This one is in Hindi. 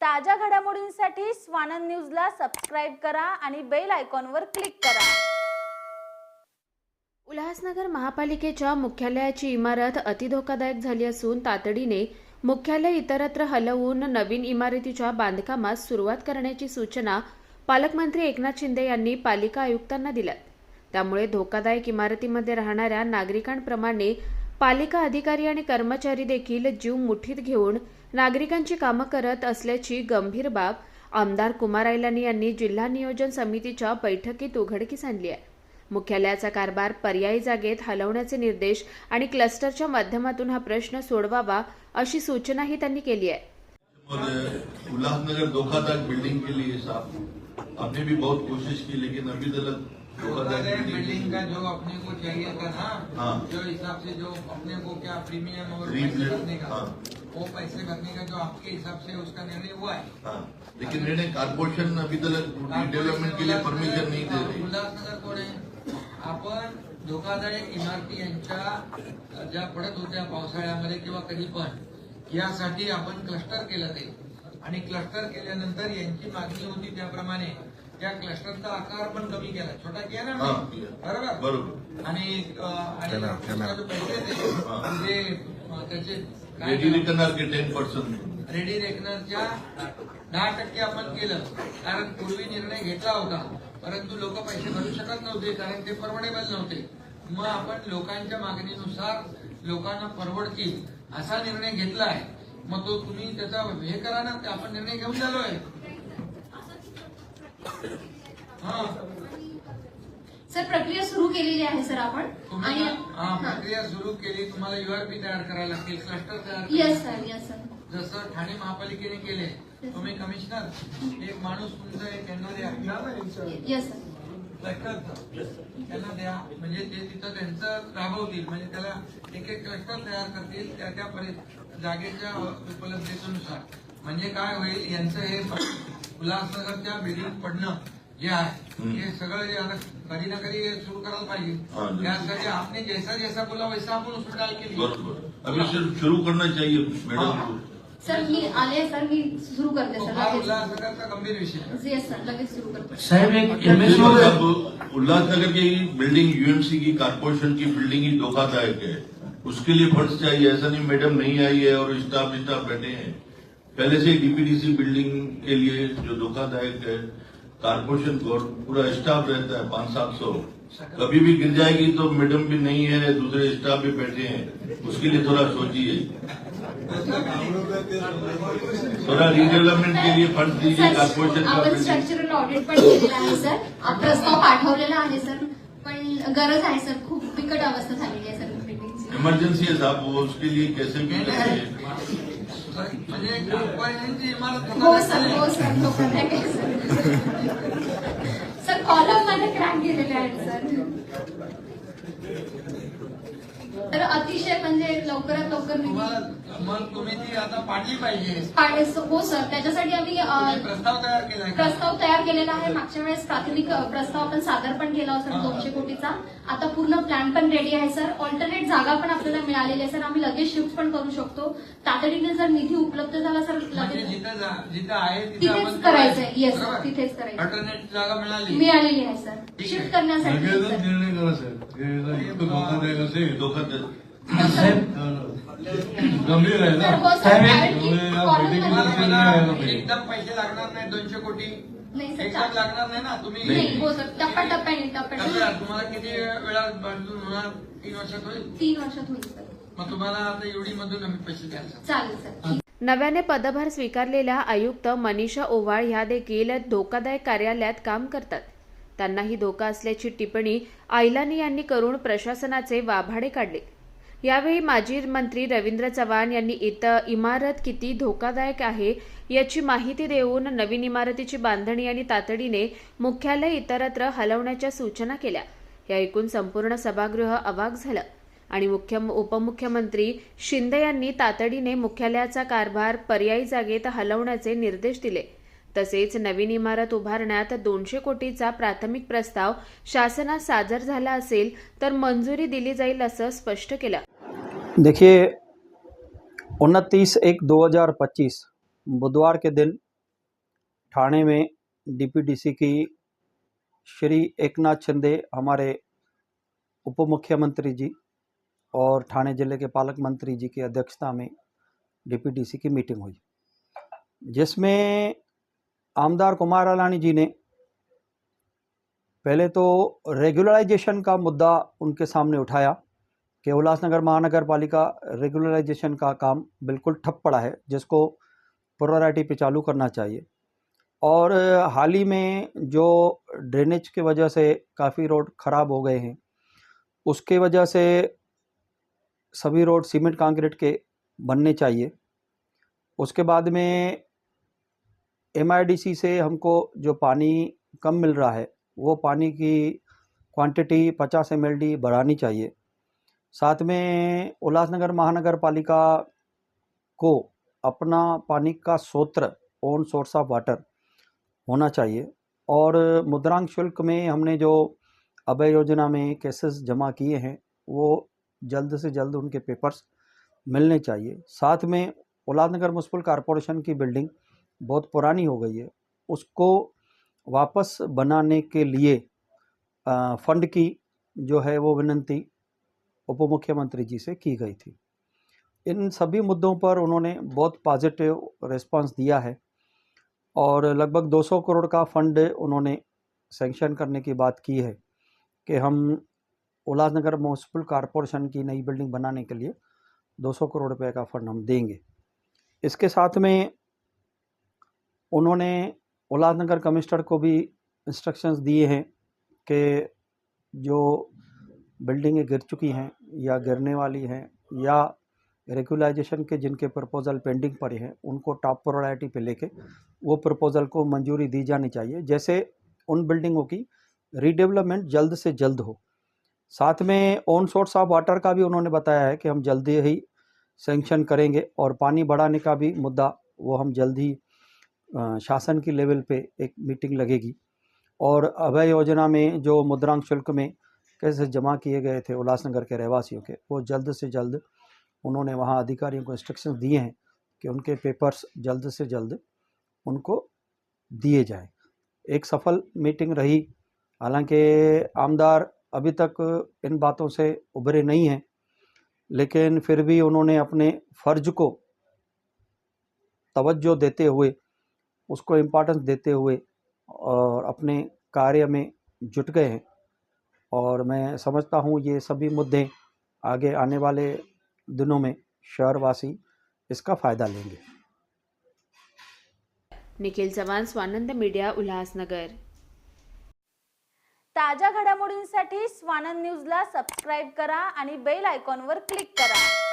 ताज्या घडामोडींसाठी स्वानंद न्यूजला सबस्क्राईब करा आणि बेल आयकॉनवर क्लिक करा. उल्हासनगर महापालिकेच्या मुख्यालयाची इमारत अतिधोकादायक झाली असून तातडीने मुख्यालय इतरत्र हलवून नवीन इमारतीच्या बांधकामास सुरुवात करण्याची सूचना पालकमंत्री एकनाथ शिंदे यांनी पालिका आयुक्तांना दिल्यात. त्यामुळे धोकादायक इमारतीमध्ये राहणाऱ्या नागरिकांप्रमाणे पालिका अधिकारी आणि कर्मचारी देखील जीव मुठीत घेऊन नागरिकांची कामं करत असल्याची गंभीर बाब आमदार कुमार ऐलानी यांनी जिल्हा नियोजन समितीच्या बैठकीत उघडकीस आणली आहे. मुख्यालयाचा कारभार पर्यायी जागेत हलवण्याचे निर्देश आणि क्लस्टरच्या माध्यमातून हा प्रश्न सोडवावा अशी सूचनाही त्यांनी केली आहे. और उल्लासनगर तक बिल्डिंग के लिए साहब. आपने भी बहुत कोशिश की लेकिन अभी तक बिल्डिंग बिल्डिंग का जो अपने को चाहिए था ना हाँ। जो हिसाब से जो अपने को क्या प्रीमियम और पैसे भरने का हाँ। वो पैसे भरने का जो आपके हिसाब से उसका निर्णय हुआ है। हाँ। लेकिन निर्णय कारपोरेशन अभी तक डेवलपमेंट के लिए परमिशन नहीं दे रही। उल्हासनगर कोण आपण धोकादायक इमारती यांच्या ज्या पडत होत्या पावसाळ्यामध्ये किंवा कधी पण यासाठी आपण क्लस्टर केलं ते. आणि क्लस्टर केल्यानंतर यांची मागणी होती त्याप्रमाणे त्या क्लस्टरचा आकार पण कमी केला छोटा केला ना मी? बरोबर? बरोबर. आणि अ, आणि उसका जो पैसे थे. ते अ, त्याचे काय रेडी रिकनर के टेन पर्सेंट रेडी रेकनरच्या दहा टक्के आपण केलं. कारण पूर्वी निर्णय घेतला होता. परंतु लोक पैसे भरू शकत नव्हते कारण ते परवडेबल नव्हते. मग आपण लोकांच्या मागणीनुसार लोकांना परवडतील असा निर्णय घेतला आहे मग तो तुम्ही त्याचा हे करा ना ते आपण निर्णय घेऊन झालोय हा सर प्रक्रिया सुरू केलेली आहे सर आपण. तुम्ही आणि हा, प्रक्रिया सुरू केली तुम्हाला युआरपी तयार करायला लागतील क्लस्टर तयार येस सर येस सर जसं ठाणे महापालिकेने केले तुम्ही कमिशनर एक माणूस तुमचं एक येस सर त्यांना द्या. म्हणजे ते तिथं त्यांचं राबवतील. म्हणजे त्याला एक एक क्लस्टर तयार करतील त्या त्या परि- जागेच्या उपलब्धतेनुसार म्हणजे काय होईल यांचं हे उल्हासनगरच्या बिल्डिंग पडणं जे आहे हे। सगळं जे कधी ना कधी सुरू करायला पाहिजे। त्यासाठी आपने जैसा जैसा बोला वैसा आपण उसमें डाल के लिए. बरोबर। अभी शुरू शुरू करना चाहिए मैडम। को सर मी आले सर मी सुरू करते तो सर हा उल्हासनगरचा गंभीर विषय आहे. सर लगेच सुरू करते साहेब एक एमएसओ अब उल्लासनगर की बिल्डिंग यूएमसी की कारपोरेशन की बिल्डिंग ही धोखादायक है। उसके लिए फंड्स चाहिए ऐसा नहीं मैडम नहीं आई है और स्टाफ स्टाफ बैठे हैं। पहले से डीपीडीसी बिल्डिंग के लिए जो धोखादायक है कारपोरेशन पूरा स्टाफ रहता है पाँच सात सौ। कभी भी गिर जाएगी तो मैडम भी नहीं है दूसरे स्टाफ भी बैठे हैं। उसके लिए थोड़ा सोचिए। थोड़ा रिडेवलपमेंट के लिए फंड दीजिए कारपोरेशन का आपण स्ट्रक्चरल ऑडिट पण केलेलं आहे सर. प्रस्ताव पाठवलेला आहे सर. पण गरज आहे सर. खूप बिकट अवस्था झालेली आहे सर है साहब वो उसके लिए कैसे भी हो सर हो सर सर कॉलममध्ये क्रॅक गेलेले आहेत सर तर अतिशय म्हणजे लवकरात लवकर मग तुम्ही ती आता पाडली पाहिजे पाडे- हो सर त्याच्यासाठी आम्ही अ, प्रस्ताव तयार केलाय का? प्रस्ताव तयार केलेला आहे मागच्या वेळेस प्राथमिक अ, प्रस्ताव आपण सादर पण केला होता हा. दोनशे कोटीचा आता पूर्ण प्लॅन पण रेडी आहे सर ऑल्टरनेट जागा पण आपल्याला मिळालेली आहे सर आम्ही लगेच शिफ्ट पण करू शकतो तातडीने जर निधी उपलब्ध झाला सर म्हणजे लगेच जिथं जा- जिथं आहे तिथे तिथेच आपण करायचंय. Yes, बरोबर? तिथेच करायचं. अल्टरनेट जागा मिळाली मिळालेली आहे सर ठीक आहे. शिफ्ट करण्यासाठी लगेचच सर. निर्णय करा साहेब हे जर इतकं धोकादायक असेल गंभीर आहे ना. साहेब. एकदम पैसे लागणार नाही दोनशे कोटी. नाही सर एकदम लागणार नाही ना तुम्ही नाही हो सर टप्प्याटप्प्याने टप्प्याटप्प्याने. टप्प्यात तुम्हाला किती वेळा बांधून होणार? तीन वर्षात होईल? तीन वर्षात होईल सर. मग तुम्हाला आता एवढी मधून आम्ही पैसे द्याल सर. चालेल सर. ठीक. नव्याने पदभार स्वीकारलेल्या आयुक्त मनीषा ओवाळ ह्या देखील धोकादायक कार्यालयात काम करतात. त्यांनाही धोका असल्याची टिप्पणी आयलानी यांनी करून प्रशासनाचे वाभाडे काढले. यावेळी माजी मंत्री रवींद्र चव्हाण यांनी इथं इमारत किती धोकादायक आहे याची माहिती देऊन नवीन इमारतीची बांधणी आणि तातडीने मुख्यालय इतरत्र हलवण्याच्या सूचना केल्या. या ऐकून संपूर्ण सभागृह अवाक झालं आणि मुख्य उपमुख्यमंत्री शिंदे यांनी तातडीने मुख्यालयाचा कारभार पर्यायी जागेत हलवण्याचे निर्देश दिले. तसेच नवीन इमारत उभारण्यात दोनशे कोटीचा प्राथमिक प्रस्ताव शासनात सादर झाला असेल तर मंजुरी दिली जाईल असं स्पष्ट केलं. देखिए, उनतीस एक 2025 बुधवार के दिन ठाणे में डीपीडीसी की श्री एकनाथ शिंदे, हमारे उप मुख्यमंत्री जी और ठाणे ज़िले के पालक मंत्री जी की अध्यक्षता में डीपीडीसी की मीटिंग हुई, जिसमें आमदार कुमार अलानी जी ने पहले तो रेगुलराइजेशन का मुद्दा उनके सामने उठाया कि उल्लासनगर महानगर पालिका रेगुलराइजेशन का काम बिल्कुल ठप पड़ा है, जिसको प्रोराइटी पे चालू करना चाहिए। और हाल ही में जो ड्रेनेज की वजह से काफ़ी रोड ख़राब हो गए हैं, उसके वजह से सभी रोड सीमेंट कंक्रीट के बनने चाहिए। उसके बाद में MIDC से हमको जो पानी कम मिल रहा है, वो पानी की क्वांटिटी 50 एम बढ़ानी चाहिए। साथ में उल्लासनगर महानगर पालिका को अपना पानी का स्रोत्र ओन सोर्स ऑफ़ वाटर होना चाहिए। और मुद्रांक शुल्क में हमने जो अभय योजना में केसेस जमा किए हैं, वो जल्द से जल्द उनके पेपर्स मिलने चाहिए। साथ में उल्लासनगर म्यूनसिपल कॉरपोरेशन की बिल्डिंग बहुत पुरानी हो गई है, उसको वापस बनाने के लिए फंड की जो है वो विनंती उप मुख्यमंत्री जी से की गई थी। इन सभी मुद्दों पर उन्होंने बहुत पॉजिटिव रिस्पांस दिया है और लगभग 200 करोड़ का फंड उन्होंने सेंक्शन करने की बात की है कि हम उल्लासनगर म्यूनसिपल कॉरपोरेशन की नई बिल्डिंग बनाने के लिए 200 करोड़ रुपए का फंड हम देंगे। इसके साथ में उन्होंने उल्लासनगर कमिश्नर को भी इंस्ट्रक्शंस दिए हैं कि जो बिल्डिंगें गिर चुकी हैं या गिरने वाली हैं या रेगुलाइजेशन के जिनके प्रपोज़ल पेंडिंग पड़े हैं, उनको टॉप प्रायोरिटी पे लेके वो प्रपोज़ल को मंजूरी दी जानी चाहिए। जैसे उन बिल्डिंगों की रीडेवलपमेंट जल्द से जल्द हो। साथ में ऑन सोर्स ऑफ़ वाटर का भी उन्होंने बताया है कि हम जल्दी ही सेंक्शन करेंगे और पानी बढ़ाने का भी मुद्दा वो हम जल्द ही शासन की लेवल पे एक मीटिंग लगेगी। और अभय योजना में जो मुद्रांक शुल्क में कैसे जमा किए गए थे उल्लासनगर के रहवासियों के, वो जल्द से जल्द उन्होंने वहाँ अधिकारियों को इंस्ट्रक्शन दिए हैं कि उनके पेपर्स जल्द से जल्द उनको दिए जाए। एक सफल मीटिंग रही। हालाँकि आमदार अभी तक इन बातों से उभरे नहीं हैं, लेकिन फिर भी उन्होंने अपने फ़र्ज़ को तवज्जो देते हुए उसको इम्पोर्टेंस देते हुए और अपने कार्य में जुट गए हैं। और मैं समझता हूँ ये सभी मुद्दे आगे आने वाले दिनों में शहरवासी इसका फ़ायदा लेंगे। निखिल चव्हाण स्वानंद मीडिया उल्हासनगर। ताज्या घडामोडींसाठी स्वानंद न्यूजला सबस्क्राईब करा आणि बेल आयकॉनवर क्लिक करा.